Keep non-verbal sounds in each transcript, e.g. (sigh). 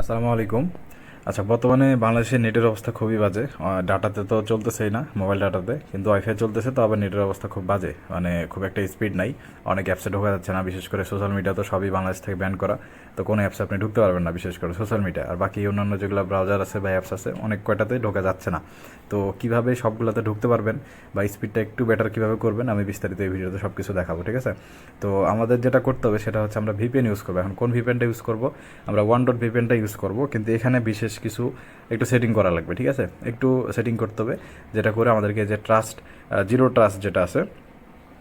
আসসালামু আলাইকুম। আচ্ছা বর্তমানে বাংলাদেশের নেটের অবস্থা খুবই বাজে। ডাটাতে তো চলতেছেই না, মোবাইল ডাটাতে। কিন্তু ওয়াইফাই চলতেছে, তো আবার নেটের অবস্থা খুব বাজে। মানে খুব একটা স্পিড নাই। অনেক অ্যাপসে ঢোকা যাচ্ছে না, বিশেষ করে সোশ্যাল মিডিয়া তো সবই বাংলাদেশ থেকে ব্যান করা। তো কোনো অ্যাপসে আপনি ঢুকতে পারবেন না, বিশেষ করে সোশ্যাল মিডিয়া আর বাকি অন্যান্য যেগুলো ব্রাউজার আছে বা অ্যাপস আছে, অনেক কয়টাতে ঢোকা যাচ্ছে না। তো কীভাবে সবগুলোতে ঢুকতে পারবেন বা স্পিডটা একটু বেটার কীভাবে করবেন, আমি বিস্তারিত এই ভিডিওতে সব কিছু দেখাবো, ঠিক আছে? তো আমাদের যেটা করতে হবে সেটা হচ্ছে আমরা ভিপিএন ইউজ করব। এখন কোন ভিপিএনটা ইউজ করব? আমরা ওয়ান ডট ভিপিএনটা ইউজ করব। কিন্তু এখানে বিশেষ কিছু একটু সেটিং করা লাগবে, ঠিক আছে? একটু সেটিং করতে হবে, যেটা করে আমাদেরকে যে ট্রাস্ট জিরো ট্রাস্ট যেটা আছে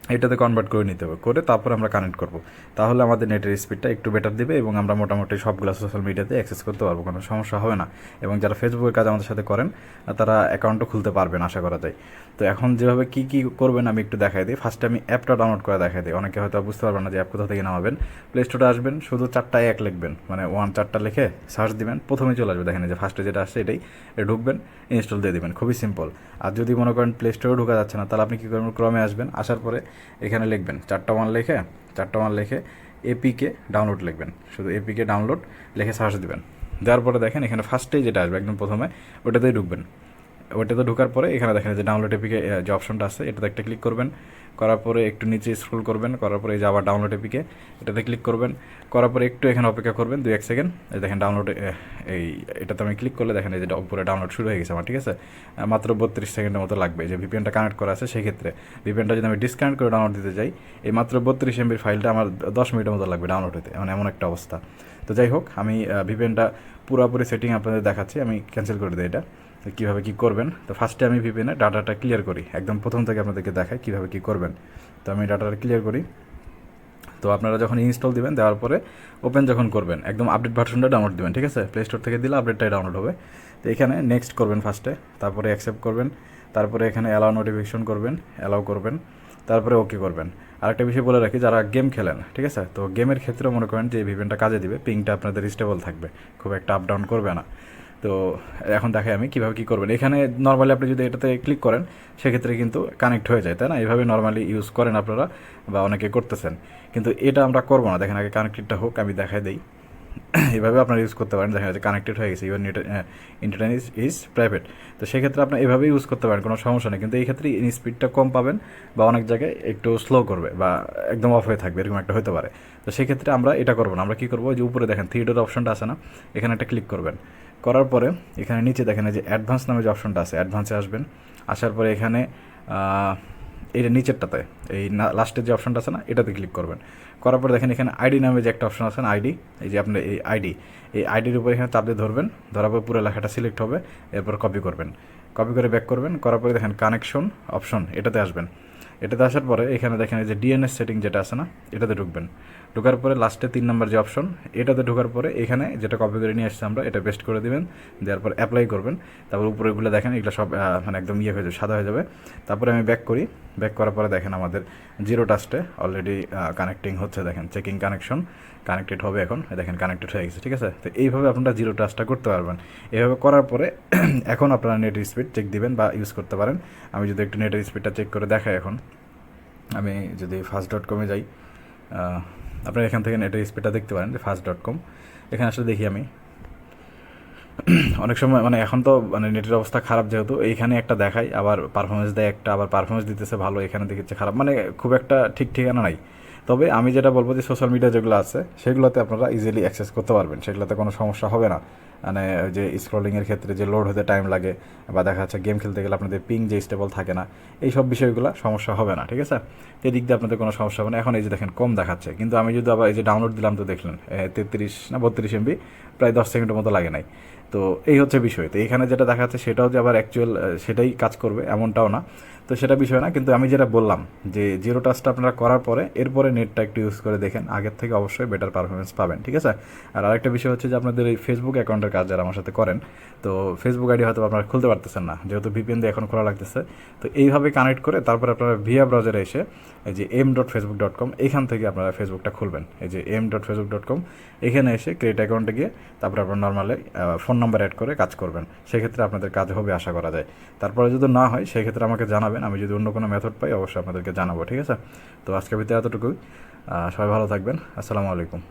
এটাতে কনভার্ট করে নিতে হবে। করে তারপর আমরা কানেক্ট করব। তাহলে আমাদের নেটের স্পিডটা একটু বেটার দেবে এবং আমরা মোটামুটি সবগুলো সোশ্যাল মিডিয়াতে অ্যাক্সেস করতে পারব, কোনো সমস্যা হবে না। এবং যারা ফেসবুকের কাজ আমাদের সাথে করেন, তারা অ্যাকাউন্টও খুলতে পারবেন আশা করা যায়। তো এখন যেভাবে কী কী করবেন আমি একটু দেখাই দিই। ফার্স্টে আমি অ্যাপটা ডাউনলোড করে দেখাই দিই। অনেকে হয়তো বুঝতে পারবেন না যে অ্যাপ কোথা থেকে নামাবেন। প্লে স্টোরে আসবেন, শুধু চারটায় এক লিখবেন। মানে ওয়ান চারটা লিখে সার্চ দিবেন, প্রথমেই চলে আসবে। দেখেন যে ফার্স্টে যেটা আসছে, এটাই। এটা ঢুকবেন ইনস্টল দিয়ে দিবেন। খুবই সিম্পল আর যদি মনে করেন প্লে স্টোরে ঢোকা যাচ্ছে না, তাহলে আপনি কী করবেন? ক্রমে আসবেন। আসার পরে এখানে লিখবেন, চারটা ওয়ান লিখে, চারটা ওয়ান লিখে এপিকে ডাউনলোড লিখবেন। শুধু এপিকে ডাউনলোড লিখে সার্চ দেবেন। দেওয়ার পরে দেখেন এখানে ফার্স্টেই যেটা আসবে, একদম প্রথমে, ওটাতেই ঢুকবেন। ওটাতে ঢোকার পরে এখানে দেখেন যে ডাউনলোড এপিকে যে অপশনটা আছে, এটাতে একটা ক্লিক করবেন। করার পরে একটু নিচে স্ক্রল করবেন, করার পরে এই যে আবার ডাউনলোড এপিকে এটাতে ক্লিক করবেন। করার পরে একটু এখানে অপেক্ষা করবেন দু এক সেকেন্ড এই দেখেন ডাউনলোড এই, এটাতে আমি ক্লিক করলে দেখেন এই যে উপরে ডাউনলোড শুরু হয়ে গেছে আমার, ঠিক আছে? মাত্র বত্রিশ সেকেন্ডের মতো লাগবে। যে ভিপিএনটা কানেক্ট করা আছে সেই ক্ষেত্রে ভিপিএনটা যদি আমি ডিসকানেক্ট করে ডাউনলোড দিতে যাই, এই মাত্র বত্রিশ এমবির ফাইলটা আমার দশ মিনিটের মতো লাগবে ডাউনলোড হতে। মানে এমন একটা অবস্থা। তো যাই হোক, আমি ভিপিএনটা পুরোপুরি সেটিং আপনাদের দেখাচ্ছি, আমি ক্যান্সেল করে দিই এটা। তো কীভাবে কী করবেন, তো ফার্স্টে আমি ভিপিএনে ডাটাটা ক্লিয়ার করি। একদম প্রথম থেকে আপনাদেরকে দেখাই কীভাবে কী করবেন। তো আমি ডাটাটা ক্লিয়ার করি। তো আপনারা যখন ইনস্টল দিবেন, দেওয়ার পরে ওপেন যখন করবেন, একদম আপডেট ভার্সনটা ডাউনলোড দিবেন, ঠিক আছে? প্লে স্টোর থেকে দিলে আপডেটটাই ডাউনলোড হবে। তো এখানে নেক্সট করবেন ফার্স্টে তারপরে অ্যাকসেপ্ট করবেন, তারপরে এখানে অ্যালাউ নোটিফিকেশন করবেন অ্যালাউ করবেন, তারপরে ওকে করবেন। আরেকটা বিষয় বলে রাখি, যারা গেম খেলেন, ঠিক আছে? তো গেমের ক্ষেত্রেও মনে করেন যে ভিভেনটা কাজে দিবে পিংটা আপনাদের স্টেবল থাকবে, খুব একটা আপ ডাউন করবে না। তো এখন দেখাই আমি কীভাবে কী করবেন? এখানে নর্মালি আপনি যদি এটাতে ক্লিক করেন, সেক্ষেত্রে কিন্তু কানেক্ট হয়ে যায়, তাই না? এইভাবে নর্মালি ইউজ করেন আপনারা বা অনেকে করতেছেন। কিন্তু এটা আমরা করব না। দেখেন, আগে কানেক্টেডটা হোক, আমি দেখাই দিই। (clears throat) এভাবে আপনারা ইউজ করতে পারেন। দেখা যাচ্ছে কানেক্টেড হয়ে গেছে even internet is is private তো সেক্ষেত্রে আপনি এভাবে ইউজ করতে পারেন, কোনো সমস্যা নেই। কিন্তু এই ক্ষেত্রে স্পিডটা কম পাবেন বা অনেক জায়গায় একটু স্লো করবে বা একদম অফ হয়ে থাকবে, এরকম একটা হতে পারে। তো সেক্ষেত্রে আমরা এটা করব না। আমরা কী করব? যে উপরে দেখেন থ্রি ডট অপশনটা আছে না? এখানে একটা ক্লিক করবেন। করার পরে এখানে নিচে দেখেন যে অ্যাডভান্স নামে যে অপশনটা আছে, অ্যাডভান্সে আসবেন। আসার পরে এখানে এটা নিচেরটাতে, এই লাস্টের যে অপশনটা আছে না, এটাতে ক্লিক করবেন। করার পরে দেখেন এখানে আইডি নামে যে একটা অপশন আছে না, আইডি, এই যে আপনার এই আইডি, এই আইডির উপর এখানে চাপ দিয়ে ধরবেন, ধরার পর পুরো লেখাটা সিলেক্ট হবে, এরপর কপি করবেন। কপি করে ব্যাক করবেন, করার পরে দেখেন কানেকশন অপশন এটাতে আসবেন। এটাতে আসার পরে এখানে দেখেন যে ডিএনএস সেটিং যেটা আছে না, এটাতে ঢুকবেন। ঢোকার পরে লাস্টে তিন নম্বর যে অপশন এটাতে ঢোকার পরে এখানে যেটা কপি করে নিয়ে আসছে আমরা, এটা পেস্ট করে দিবেন, দেওয়ার পর অ্যাপ্লাই করবেন। তারপর উপরে উপরেগুলো দেখেন এগুলো সব মানে একদম ইয়ে হয়ে যাবে, সাদা হয়ে যাবে। তারপরে আমি ব্যাক করি ব্যাক করার পরে দেখেন আমাদের জিরো টাস্টে অলরেডি কানেক্টিং হচ্ছে, দেখেন চেকিং কানেকশন কানেক্টেড হবে এখন দেখেন কানেক্টেড হয়ে গেছে, ঠিক আছে? তো এইভাবে আপনারা জিরো টাস্টটা করতে পারবেন। এইভাবে করার পরে (clears throat) এখন আপনারা নেটের স্পিড চেক দিবেন বা ইউজ করতে পারেন। আমি যদি একটু নেটের স্পিডটা চেক করে দেখাই এখন, আমি যদি ফার্স্ট ডট কমে যাই আপনারা এখান থেকে নেটের স্পিডটা দেখতে পারেন, যে ফার্স্ট ডট কম এখানে আসলে দেখি আমি। অনেক সময় মানে এখন তো মানে নেটের অবস্থা খারাপ যেহেতু, এইখানে একটা দেখাই, আবার পারফরমেন্স দেয় একটা, আবার পারফরমেন্স দিতেছে ভালো, এখানে দেখেছে খারাপ। মানে খুব একটা ঠিক ঠিকানা নাই। তবে আমি যেটা বলব যে সোশ্যাল মিডিয়া যেগুলো আছে, সেগুলোতে আপনারা ইজিলি অ্যাক্সেস করতে পারবেন, সেগুলোতে কোনো সমস্যা হবে না। মানে যে স্ক্রলিংয়ের ক্ষেত্রে যে লোড হতে টাইম লাগে বা দেখা যাচ্ছে গেম খেলতে গেলে আপনাদের পিং যে স্টেবল থাকে না এই সব বিষয়গুলো সমস্যা হবে না, ঠিক আছে? এদিক দিয়ে আপনাদের কোনো সমস্যা হবে না। এখন এই যে দেখেন কম দেখাচ্ছে, কিন্তু আমি যদি আবার এই যে ডাউনলোড দিলাম তো দেখলেন তেত্রিশ না বত্রিশ এমবি প্রায় দশ সেকেন্ডের মতো লাগে নাই। তো এই হচ্ছে বিষয়। তো এখানে যেটা দেখা যাচ্ছে সেটাও যে আবার অ্যাকচুয়াল সেটাই কাজ করবে, এমনটাও না। তো সেটা বিষয় না, কিন্তু আমি যেটা বললাম যে জিরো টাচটা আপনারা করার পরে, এরপরে নেটটা একটু ইউজ করে দেখেন। আগের থেকে অবশ্যই বেটার পারফরমেন্স পাবেন, ঠিক আছে? আর আরেকটা বিষয় হচ্ছে যে আপনাদের এই ফেসবুক অ্যাকাউন্টের কাজ যারা আমার সাথে করেন, তো ফেসবুক আইডি হয়তো আপনারা খুলতে পারতেছেন না, যেহেতু ভিপিএন দিয়ে এখন খোলা লাগতেছে। তো এইভাবে কানেক্ট করে তারপরে আপনারা ভিয়া ব্রাউজারে এসে এই যে M dot Facebook dot com এখান থেকে আপনারা ফেসবুকটা খুলবেন। এই যে M dot Facebook dot com এখানে এসে ক্রিয়েট অ্যাকাউন্টে গিয়ে তারপরে আপনার নর্মালি ফোন নাম্বার অ্যাড করে কাজ করবেন। সেক্ষেত্রে আপনাদের কাজ হবে আশা করা যায়। তারপরে যদি না হয়, সেক্ষেত্রে আমাকে জানাবেন। আমি যদি অন্য কোনো মেথড পাই, অবশ্যই আপনাদেরকে জানাব, ঠিক আছে? তো আজকের ভিতরে এতটুকুই। সবাই ভালো থাকবেন। আসসালামু আলাইকুম।